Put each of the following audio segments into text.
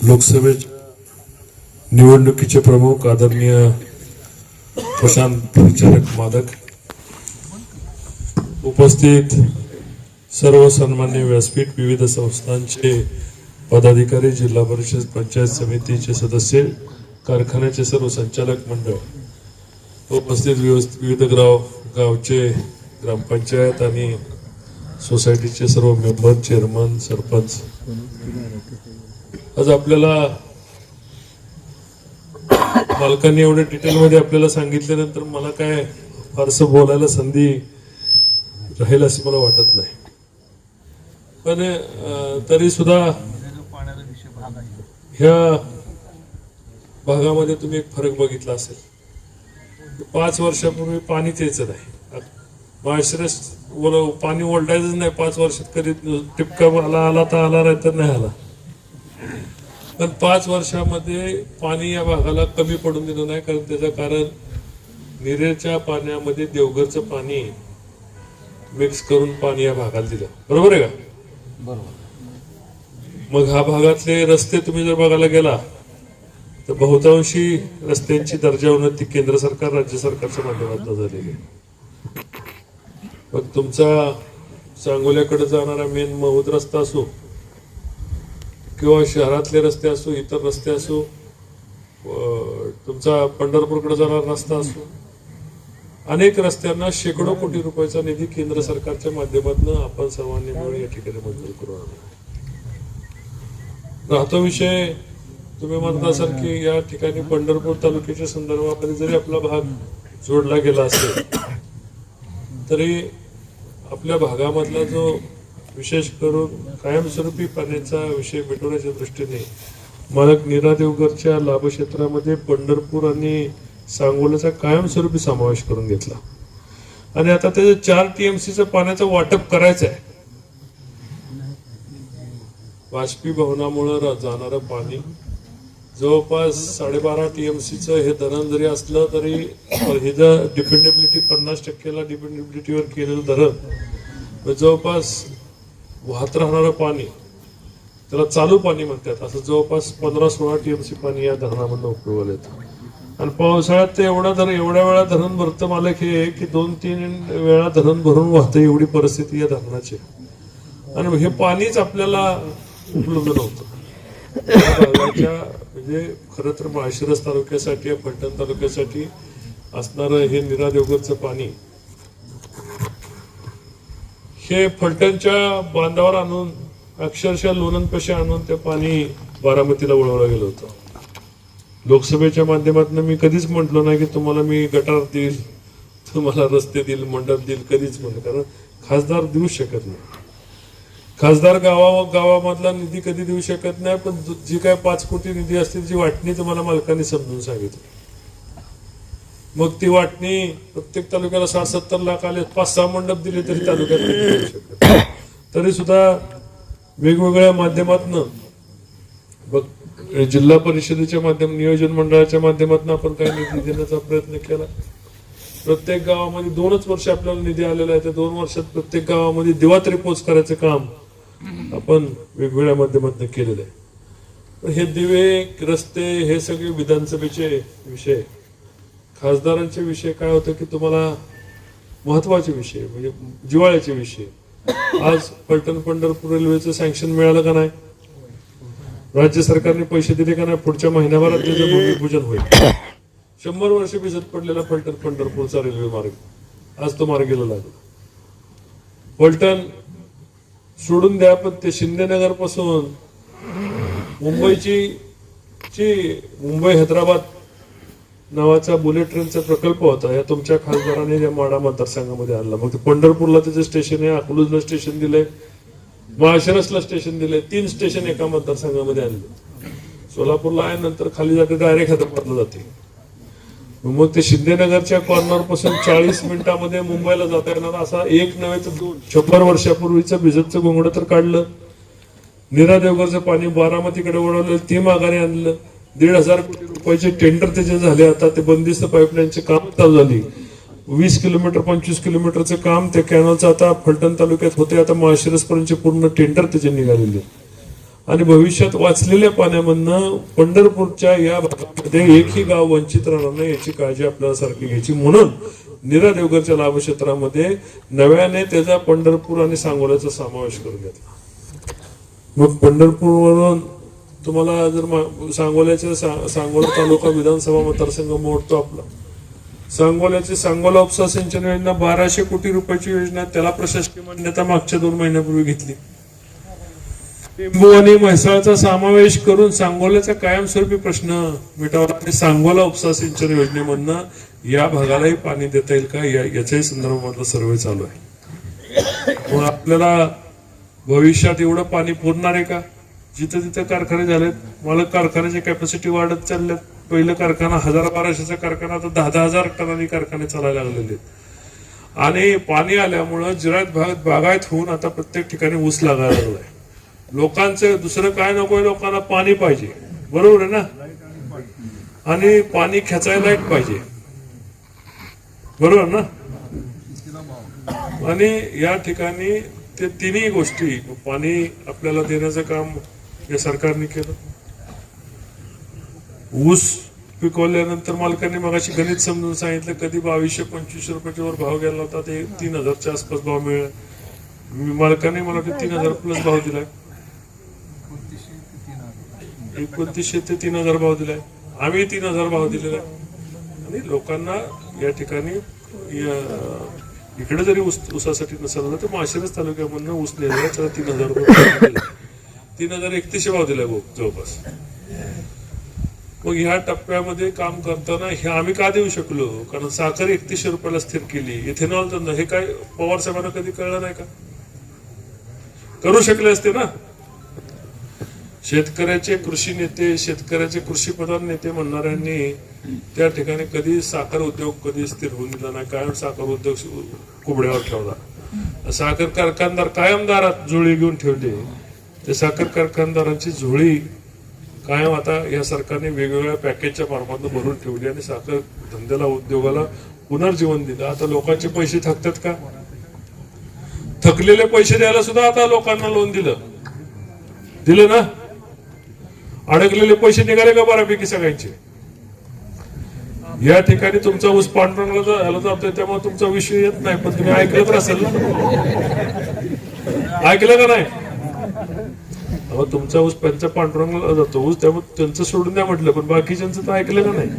लोकसभेच्या निवडणुकीचे प्रमुख आदरणीय प्रशांत परिचारक मादक उपस्थित सर्व सन्मान्य व्यासपीठ विविध संस्थांचे पदाधिकारी जिल्हा परिषद पंचायत समितीचे सदस्य कारखान्याचे सर्व संचालक मंडळ उपस्थित विविध गाव गावचे ग्रामपंचायत आणि सोसायटीचे सर्व मेंबर चेअरमन सरपंच. आज आपल्याला मालकांनी एवढ्या डिटेलमध्ये आपल्याला सांगितल्यानंतर मला काय फारसं बोलायला संधी राहील असं मला वाटत नाही. पण तरी सुद्धा ह्या भागामध्ये तुम्ही एक फरक बघितला असेल. पाच वर्षापूर्वी पाणी त्यायचं नाही. माळशिरस पाणी ओलटायचंच नाही. पाच वर्षात कधी टिपका आला आला तर आला नाही तर नाही आला. पण पाच वर्षामध्ये पाणी या भागाला कमी पडून दिलं नाही कारण त्याचं कारण निरेच्या पाण्यामध्ये देवघरचं पाणी मिक्स करून पाणी या भागाला दिलं. बरोबर आहे का? मग हा भागातले रस्ते तुम्ही जर बघायला गेला तर बहुतांशी रस्त्यांची दर्जा उन्नती केंद्र सरकार राज्य सरकारच्या माध्यमातून झालेली आहे. मग तुमचा सांगोल्याकडे जाणारा मेन महूद रस्ता असो किंवा शहरातले रस्ते असो इतर रस्ते असो तुमचा पंढरपूरकडे जाणारा रस्ता असो अनेक रस्त्यांना शेकडो कोटी रुपयाचा निधी केंद्र सरकारच्या माध्यमातून आपण सर्वांनी मिळून या ठिकाणी मंजूर करू आणला. राहतो विषय तुम्ही म्हणत असाल की या ठिकाणी पंढरपूर तालुक्याच्या संदर्भामध्ये जरी आपला भाग जोडला गेला असेल तरी आपल्या भागामधला जो विशेष करून कायमस्वरूपी पाण्याचा विषय मिटवण्याच्या दृष्टीने मालक नीरा देवगरच्या लाभक्षेत्रामध्ये पंढरपूर आणि सांगोल्याचा कायमस्वरूपी समावेश करून घेतला. आणि आता त्याचं चार टीएमसीचं पाण्याचं वाटप करायचं आहे बाष्पीभवनामुळं जाणारं पाणी जवळपास साडेबारा टी एम सीचं हे धरण जरी असलं तरी हे जर डिपेंडेबिलिटी पन्नास टक्केला डिपेंडेबिलिटीवर केलेलं धरण जवळपास वाहत राहणारं पाणी त्याला चालू पाणी म्हणतात. असं जवळपास पंधरा सोळा टी एम सी पाणी या धरणामधनं उपयोगाला येतं आणि पावसाळ्यात ते एवढा धरण एवढ्या वेळा धरण भरतं मालक हे आहे की दोन तीन वेळा धरण भरून वाहतं एवढी परिस्थिती या धरणाची. आहे. आणि हे पाणीच आपल्याला उपलब्ध नव्हतं. भागाच्या म्हणजे खरं तर माळशिरस तालुक्यासाठी फलटण तालुक्यासाठी असणारं हे निरा देवगरचं पाणी हे फलटणच्या बांधावर आणून अक्षरशः लोणंदपाशी आणून ते पाणी बारामतीला वळवलं गेलं होतं. लोकसभेच्या माध्यमातून मी कधीच म्हटलो नाही की तुम्हाला मी गटार देईल तुम्हाला रस्ते देईल मंडप देईल कधीच म्हणलं कारण खासदार देऊ शकत नाही. खासदार गावा गावामधला निधी कधी देऊ शकत नाही पण जी काय पाच कोटी निधी असते जी वाटणी तुम्हाला मालकांनी समजून सांगितली. मग ती वाटणी प्रत्येक तालुक्याला साठ सत्तर लाख आले पाच सहा मंडप दिले तरी तालुक्यात देऊ तरी सुद्धा वेगवेगळ्या माध्यमातन बघ जिल्हा परिषदेच्या माध्यम नियोजन मंडळाच्या माध्यमातून आपण काही निधी देण्याचा प्रयत्न केला. प्रत्येक गावामध्ये दोनच वर्ष आपल्याला निधी आलेला आहे. त्या दोन वर्षात प्रत्येक गावामध्ये दिवा तरी पोच करायचं काम आपण वेगवेगळ्या माध्यमातून केलेलं आहे. पण हे दिवे रस्ते हे सगळे विधानसभेचे विषय खासदारांचे विषय काय होतं की तुम्हाला महत्त्वाचे विषय म्हणजे जिवाळ्याचे विषय आज पलटण पंढरपूर रेल्वेचं सँक्शन मिळालं का नाही? राज्य सरकारने पैसे दिले का नाही? पुढच्या महिन्याभरात त्याचं भूमिपूजन होईल. शंभर वर्ष भिजत पडलेला फलटण पंढरपूरचा रेल्वे मार्ग. आज तो मार्गेला लागला फलटण सोडून द्या पण ते शिंदेनगरपासून मुंबईची ची मुंबई हैदराबाद नावाचा बुलेट ट्रेनचा प्रकल्प होता. या तुमच्या खासदाराने या माडा मतदारसंघामध्ये आणला. मग ते पंढरपूरला त्याचं स्टेशन आहे अकलूजला स्टेशन दिले माळशिरसला स्टेशन दिलंय तीन स्टेशन एका मतदारसंघामध्ये आणले. सोलापूरला आहे नंतर खाली जाते डायरेक्ट हैदराबादला जाते. मग ते शिंदेनगरच्या कॉर्नरपासून चाळीस मिनिटामध्ये मुंबईला जाता येणार. असा एक नव्हे तर दोन. शंभर वर्षापूर्वीचं भिजतचं घोंगडं तर काढलं. निरा देवगरचं पाणी बारामतीकडे वळवलं ते माघारी आणलं. दीड हजार कोटी रुपयाचे टेंडर त्याचे झाले आता ते बंदिस्त पाईपलाईनचे काम चालू झाली. वीस किलोमीटर पंचवीस किलोमीटरचं काम त्या कॅनलचं आता फलटण तालुक्यात होते आता माळशिरसपर्यंतचे पूर्ण टेंडर त्याचे निघालेले. आणि भविष्यात वाचलेल्या पाण्यामधनं पंढरपूरच्या या भागामध्ये एकही गाव वंचित राहणार नाही याची काळजी आपल्याला सारखी घ्यायची. म्हणून नीरा देवगडच्या लाभक्षेत्रामध्ये नव्याने त्याचा पंढरपूर आणि सांगोल्याचा समावेश करून घेतला. मग पंढरपूरवरून तुम्हाला जर सांगोल्याच्या सांगोल्याचे सांगोला तालुका विधानसभा मतदारसंघ मोडतो आपला. सांगोल्याची सांगोला उपसा सिंचन योजना बाराशे कोटी रुपयाची योजना त्याला प्रशासकीय मान्यता मागच्या दोन महिन्यापूर्वी घेतली. लिंबू आणि म्हैसाळचा समावेश करून सांगोल्याचा कायमस्वरूपी प्रश्न मिटावला. आणि सांगोला उपसा सिंचन योजनेमधनं या भागालाही पाणी देता येईल का? या- याच्याही संदर्भामधला सर्वे चालू आहे. मग आपल्याला भविष्यात एवढं पाणी पुरणार आहे का? जिथं तिथं कारखाने झालेत. मला कारखान्याची कॅपॅसिटी वाढत चालल्यात. पहिलं कारखाना हजार बाराशेचा कारखाना आता दहा दहा हजार टनांनी कारखाने चालायला लागलेले आहेत. आणि पाणी आल्यामुळं जिरायत भागात बागायत होऊन आता प्रत्येक ठिकाणी ऊस लागायला लागलाय. लोकांचं दुसरं काय नकोय लोकांना पाणी पाहिजे. बरोबर आहे ना? आणि पाणी खेचायला एक पाहिजे. बरोबर ना? आणि या ठिकाणी ते तिन्ही गोष्टी पाणी आपल्याला देण्याचं काम या सरकारने केलं. ऊस पिकवल्यानंतर मालकांनी मगाशी गणित समजून सांगितलं कधी बावीसशे पंचवीसशे रुपयाच्या वर भाव गेला होता ते तीन हजारच्या आसपास भाव मिळाला. मी- मालकाने मला वाटतं तीन हजार प्लस भाव दिलाय. एकोणतीसशे ते तीन हजार भाव दिलाय. आम्ही तीन हजार भाव दिलेला आहे. आणि लोकांना या ठिकाणी इकडे जरी उस ऊसासाठी नसेल तर माशिरस तालुक्यामधनं ऊस नेला त्याला तीन हजार रुपये तीन हजार एकतीसशे भाव दिलाय भाऊ जवळपास. मग ह्या टप्प्यामध्ये काम करताना हे आम्ही का देऊ शकलो? कारण साखर एकतीसशे रुपयाला स्थिर केली. इथेनॉल धंदा हे काय पवार साहेबांना कधी कळलं नाही का? करू शकले असते ना? शेतकऱ्याचे कृषी नेते शेतकऱ्याचे कृषी प्रधान नेते म्हणणाऱ्यांनी त्या ठिकाणी कधी साखर उद्योग कधी स्थिर होऊन दिला नाही. कायम साखर उद्योग कुबड्यावर ठेवला. साखर कारखानदार कायम दारात जुळी घेऊन ठेवली. ते साखर कारखानदारांची जुळी कायम आता या सरकारने वेगवेगळ्या पॅकेजच्या मार्फातून भरून ठेवली आणि साखर धंद्याला उद्योगाला पुनर्जीवन दिलं. आता लोकांचे पैसे थकतात का? थकलेले पैसे द्यायला सुद्धा आता लोकांना लोन दिलं. दिलं ना? अडकलेले पैसे निघाले का बऱ्यापैकी सगळ्यांचे? या ठिकाणी तुमचा ऊस पांढरंगला जा- जातोय त्यामुळे तुमचा विषय येत नाही पण तुम्ही ऐकलं तर असेल ना? ऐकलं का नाही? अहो तुमचा ऊस त्यांचा पांडुरंगाला जातो ऊस त्यामुळे त्यांचं सोडून द्या म्हटलं पण बाकीच्यांचं तर ऐकलं का नाही?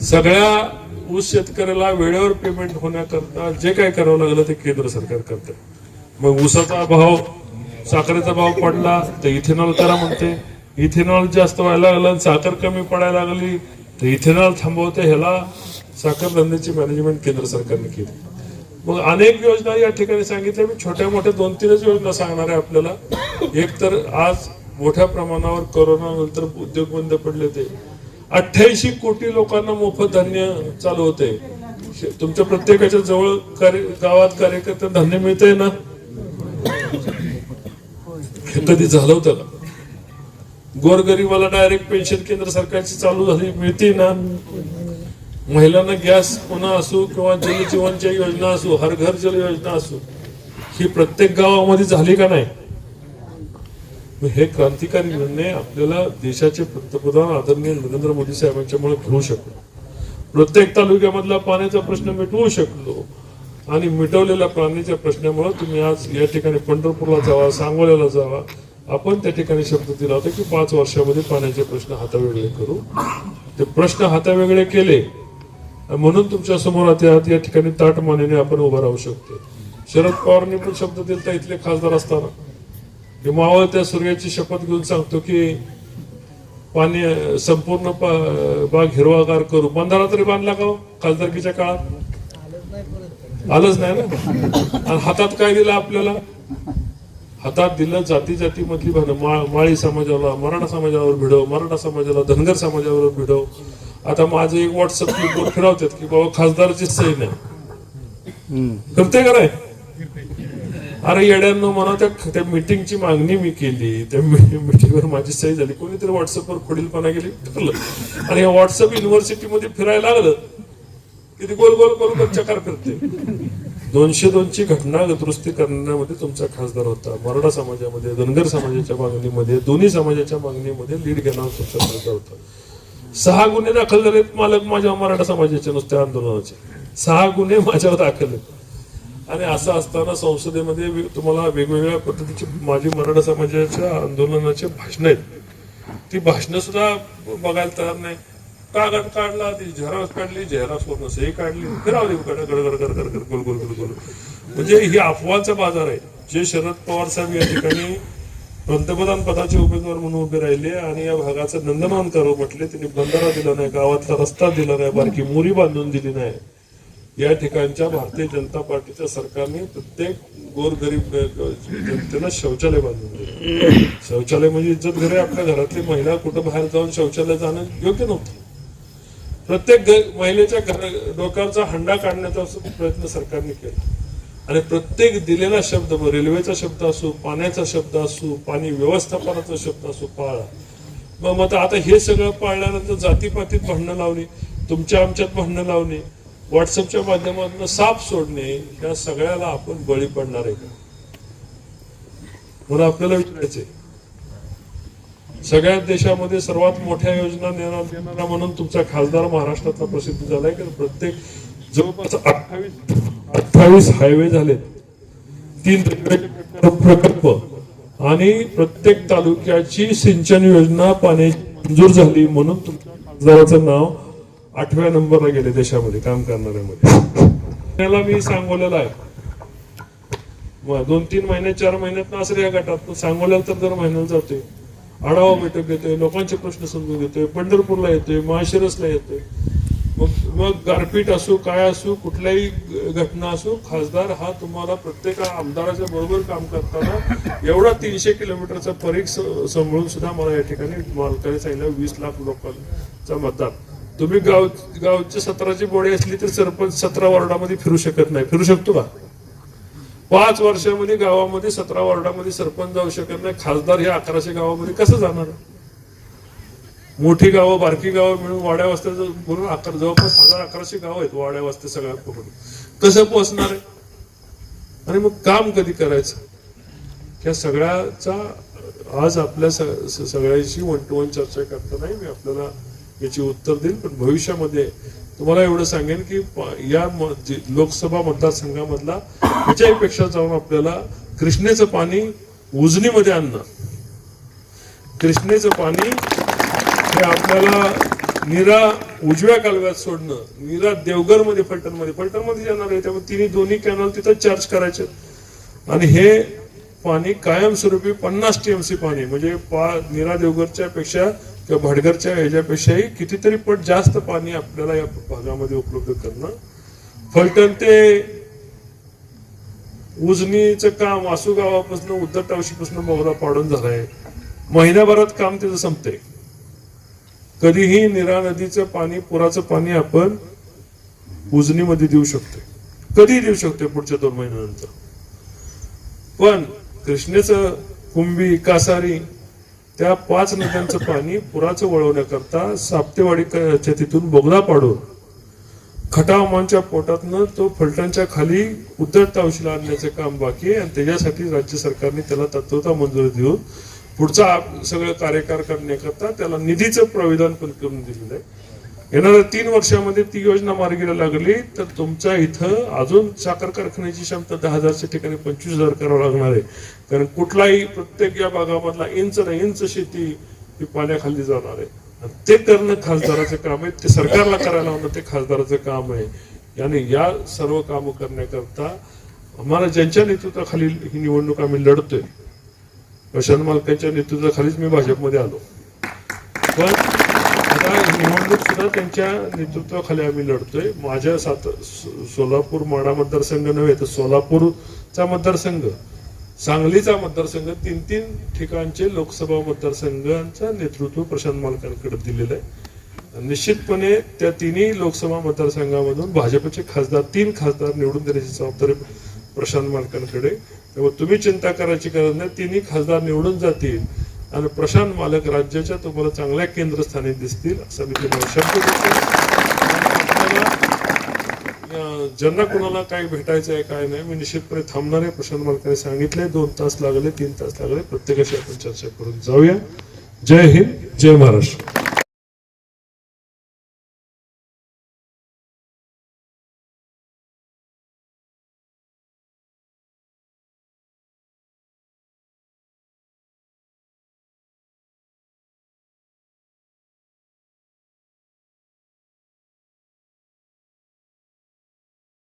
सगळ्या ऊस शेतकऱ्याला वेळेवर पेमेंट होण्याकरता जे काय करावं लागलं ते केंद्र सरकार करते. मग ऊसाचा भाव साखरेचा भाव पडला तर इथेनॉल करा म्हणते. इथेनॉल जास्त व्हायला लागलं साखर कमी पडायला लागली तर इथेनॉल थांबवते ह्याला साखर धंद्याची मॅनेजमेंट केंद्र सरकारने केली. मग अनेक योजना या ठिकाणी सांगितल्या. मी छोट्या मोठ्या दोन तीनच योजना सांगणार आहे आपल्याला. एक तर आज मोठ्या प्रमाणावर कोरोना नंतर उद्योग बंद पडले होते. अठ्ठ्याऐंशी कोटी लोकांना मोफत धान्य चालू होते. तुमच्या प्रत्येकाच्या जवळ कार्य गावात कार्यकर्ते धान्य मिळतंय ना? हे कधी झालं होतं का? गोरगरीबाला डायरेक्ट पेन्शन केंद्र सरकारची चालू झाली मिळते ना. महिलांना गॅस पुन्हा असो किंवा जल जीवनच्या योजना असो हर घर जल योजना असो ही प्रत्येक गावामध्ये झाली का नाही? हे क्रांतिकारी निर्णय आपल्याला देशाचे पंतप्रधान आदरणीय नरेंद्र मोदी साहेबांच्यामुळे घेऊ शकलो प्रत्येक तालुक्यामधला पाण्याचा प्रश्न मिटवू शकलो. आणि मिटवलेल्या पाण्याच्या प्रश्नामुळे तुम्ही आज या ठिकाणी पंढरपूरला जावा सांगोल्याला जावा. आपण त्या ठिकाणी शब्द दिला होता की पाच वर्षामध्ये पाण्याचे प्रश्न हातावेगळे करू. ते प्रश्न हातावेगळे केले म्हणून तुमच्यासमोर आता या- या ठिकाणी ताट मानेने आपण उभं राहू शकतो. शरद पवारांनी पण शब्द दिलता इथले खासदार असताना. अवाळ त्या सूर्याची शपथ घेऊन सांगतो की पाणी संपूर्ण बाग हिरवागार करू. बंधारा तरी बांधला का हो? खासदारकीच्या काळात? आलंच नाही ना. आणि हातात काय दिलं आपल्याला? हातात दिलं जाती जाती मधली भांडण मा, माळी समाजाला मराठा समाजावर भिडव मराठा समाजाला धनगर समाजावर भिडव. आता माझं एक व्हॉट्सअप ग्रुपवर फिरवतात की बाबा खासदारचीच सही नाही. करते का नाही? अरे येड्यांना म्हणा त्या त्या मिटिंगची मागणी मी केली. त्या मिटिंगवर माझी सही झाली. कोणीतरी व्हॉट्सअपवर खोडीलपणा गेली ठरलं. आणि या व्हॉट्सअप युनिव्हर्सिटीमध्ये फिरायला लागलं. की गोल गोल करून चकार करते दोनशे दोनची घटना दुरुस्ती करण्यामध्ये तुमचा खासदार होता. मराठा समाजामध्ये धनगर समाजाच्या मागणीमध्ये दोन्ही समाजाच्या मागणीमध्ये लीड घेणारा तुमचा खासदार होता. सहा गुन्हे दाखल झालेत मालक माझ्या मराठा समाजाच्या नुसत्या आंदोलनाचे. सहा गुन्हे माझ्यावर दाखल आहेत. आणि असं असताना संसदेमध्ये तुम्हाला वेगवेगळ्या पद्धतीची माझी मराठा समाजाच्या आंदोलनाचे भाषणं आहेत. ती भाषणं सुद्धा बघायला तयार नाही. कागद काढला ती झेरॉक्स काढली झेरॉक्स वरून सही काढली फिरावली गड गड गड गोल गोल गोल गोल. म्हणजे ही अफवाचा बाजार आहे. जे शरद पवार साहेब या ठिकाणी पंतप्रधान पदाचे उमेदवार म्हणून उभे राहिले आणि या भागाचं नंदनवन करू म्हटले त्यांनी बंधारा दिला नाही गावातला रस्ता दिला नाही बारकी मोरी बांधून दिली नाही. या ठिकाणच्या भारतीय जनता पार्टीच्या सरकारने प्रत्येक गोरगरीब जनतेला शौचालय बांधून दिले. शौचालय म्हणजे इज्जत घरे आपल्या घरातली महिला कुठं बाहेर जाऊन शौचालय जाणं योग्य नव्हतं. प्रत्येक घ- महिलेच्या घर डोक्यावरचा हंडा काढण्याचा प्रयत्न सरकारने केला. आणि प्रत्येक दिलेला शब्द मग रेल्वेचा शब्द असो पाण्याचा शब्द असो पाणी व्यवस्थापनाचा शब्द असो पाळा. मग मग आता हे सगळं पाळल्यानंतर जातीपातीत भांडणं लावणे तुमच्या आमच्यात भांडणं लावणे व्हॉट्सअपच्या माध्यमातून साप सोडणे या सगळ्याला आपण बळी पडणार आहे का? मला आपल्याला विचारायचंय. सगळ्याच देशामध्ये सर्वात मोठ्या योजना देणार देणारा म्हणून तुमचा खासदार महाराष्ट्रातला प्रसिद्ध झालाय. की प्रत्येक जवळपास अठ्ठावीस अठ्ठावीस हायवे झालेत. तीन रेल्वेचे प्रकल्प आणि प्रत्येक तालुक्याची सिंचन योजना पाण्याची मंजूर झाली म्हणून तुमच्या खासदाराचं नाव आठव्या नंबरला गेले देशामध्ये काम करणाऱ्यामध्ये. त्याला मी सांगवलेलं आहे. दोन तीन महिने चार महिन्यात असं या गटात सांगोल्याला तर दर महिन्याला जातोय. आढावा बैठक घेतोय लोकांचे प्रश्न समजून घेतोय पंढरपूरला येतोय माळशिरसला येतोय. मग मग गारपीट असो काय असो कुठल्याही घटना असो खासदार हा तुम्हाला प्रत्येक आमदाराच्या बरोबर काम करताना एवढा तीनशे किलोमीटरचा परीख सांभाळून सुद्धा मला या ठिकाणी मालकाने सांगितलं वीस लाख लोकांचा मतदार तुम्ही गाव गावचे सतराची बोडी असली तर सरपंच सतरा वॉर्डामध्ये फिरू शकत नाही. फिरू शकतो का? पाच वर्षामध्ये गावामध्ये सतरा वॉर्डामध्ये सरपंच जाऊ शकत नाही. खासदार हे अकराशे गावामध्ये कसं जाणार? मोठी गावं बारकी गावं मिळून वाड्या वस्त्या म्हणून अकरा जवळपास हजार अकराशे गाव आहेत वाड्या वस्त्या सगळ्या पकडून कसं पोहोचणार आहे. आणि मग काम कधी करायचं? या सगळ्याचा आज आपल्या स- सगळ्यांशी वन टू वन चर्चा करता नाही मी आपल्याला याची उत्तर देईल पण भविष्यामध्ये तुम्हाला एवढं सांगेन की या लोकसभा मतदारसंघामधला ह्याच्याही पेक्षा जाऊन आपल्याला कृष्णेचं पाणी उजनीमध्ये आणणं. कृष्णेचं पाणी हे आपल्याला निरा उजव्या कालव्यात सोडणं निरा देवघरमध्ये फलटणमध्ये. फलटणमध्ये जाणार आहे त्यामुळे तिन्ही दोन्ही कॅनल तिथं चार्ज करायचे. आणि हे पाणी कायमस्वरूपी पन्नास टीएमसी पाणी म्हणजे पा निरा देवघरच्या पेक्षा किंवा भडगरच्या ह्याच्यापेक्षाही कितीतरी पट जास्त पाणी आपल्याला या भागामध्ये उपलब्ध करणं फलटण ते उजनीचं काम वासू गावापासून उद्धर टावशीपासून मोगरा पाडून झालाय. महिन्याभरात काम त्याचं संपतंय. कधीही निरा नदीचं पाणी पुराचं पाणी आपण उजनीमध्ये देऊ शकतो कधी देऊ शकतो पुढच्या दोन महिन्यानंतर. पण कृष्णेचं कुंभी कासारी त्या पाच नद्यांचं पाणी पुराचं वळवण्याकरता साप्तेवाडीच्या तिथून बोगदा पाडून खटावमानच्या पोटातनं तो फलटांच्या खाली उद्धट तावशीला आणण्याचं काम बाकी आहे. आणि त्याच्यासाठी राज्य सरकारने त्याला तत्वता मंजुरी देऊन पुढचा सगळं कार्यकार करण्याकरता त्याला निधीचं प्राविधान पण करून दिलेलं आहे. येणाऱ्या तीन वर्षामध्ये ती योजना मार्गीला लागली तर तुमच्या इथं अजून साखर कारखान्याची क्षमता दहा हजारच्या ठिकाणी पंचवीस हजार करावं लागणार आहे. कारण कुठलाही प्रत्येक या भागामधला इंच ना इंच शेती ही पाण्याखाली जाणार आहे. ते करणं खासदाराचं काम आहे ते सरकारला करायला होणं ते खासदाराचं काम आहे. आणि या सर्व कामं करण्याकरता आम्हाला ज्यांच्या नेतृत्वाखाली ही निवडणूक आम्ही लढतोय प्रशांत मालकांच्या नेतृत्वाखालीच मी भाजपमध्ये आलो. पण निवडणूक सुद्धा त्यांच्या नेतृत्वाखाली आम्ही लढतोय. माझ्या सात सोलापूर माडा मतदारसंघ नव्हे तर सोलापूरचा मतदारसंघ सांगलीचा मतदारसंघ तीन तीन ठिकाणचे लोकसभा मतदारसंघांचं नेतृत्व प्रशांत मालकांकडे दिलेलं आहे. निश्चितपणे त्या तिन्ही लोकसभा मतदारसंघामधून भाजपचे खासदार तीन खासदार निवडून देण्याची जबाबदारी प्रशांत मालकांकडे त्यामुळे तुम्ही चिंता करायची गरज नाही. तिन्ही खासदार निवडून जातील. आणि प्रशांत मालक राज्याच्या तुम्हाला चांगल्या केंद्रस्थानी दिसतील असं मी तुम्हाला शब्द देतो ज्यांना कोणाला काही भेटायचं आहे काय नाही मी निश्चितपणे थांबणार आहे. प्रशांत मालकाने सांगितले दोन तास लागले तीन तास लागले प्रत्येकाशी आपण चर्चा करून जाऊया. जय हिंद जय महाराष्ट्र.